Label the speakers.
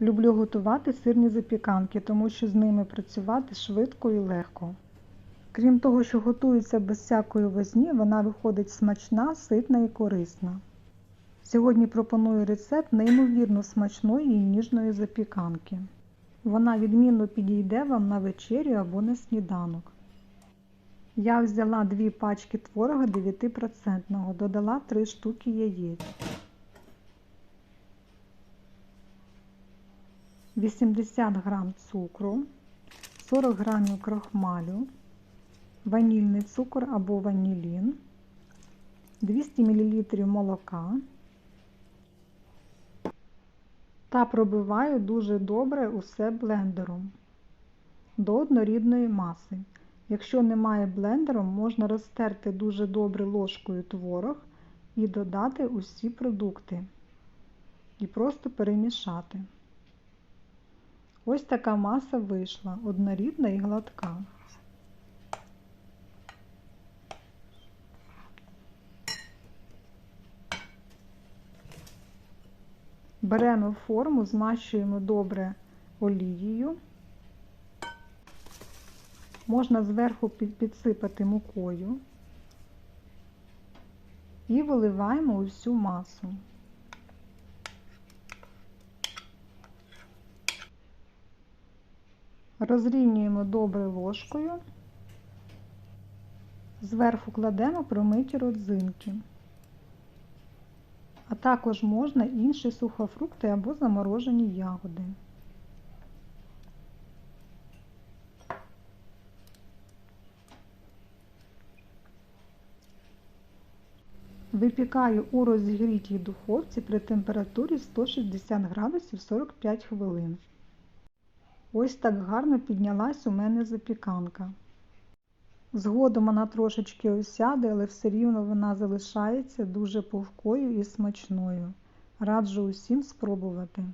Speaker 1: Люблю готувати сирні запіканки, тому що з ними працювати швидко і легко. Крім того, що готується без всякої возні, вона виходить смачна, ситна і корисна. Сьогодні пропоную рецепт неймовірно смачної і ніжної запіканки. Вона відмінно підійде вам на вечерю або на сніданок. Я взяла дві пачки творога 9%, додала 3 штуки яєць. 80 грам цукру, 40 грамів крохмалю, ванільний цукор або ванілін, 200 мл молока та пробиваю дуже добре усе блендером до однорідної маси. Якщо немає блендером, можна розтерти дуже добре ложкою творог і додати усі продукти і просто перемішати. Ось така маса вийшла, однорідна і гладка. Беремо форму, змащуємо добре олією. Можна зверху підсипати мукою і виливаємо усю масу. Розрівнюємо добре ложкою, зверху кладемо промиті родзинки, а також можна інші сухофрукти або заморожені ягоди. Випікаю у розігрітій духовці при температурі 160 градусів 45 хвилин. Ось так гарно піднялась у мене запіканка. Згодом вона трошечки осяде, але все рівно вона залишається дуже пухкою і смачною. Раджу усім спробувати.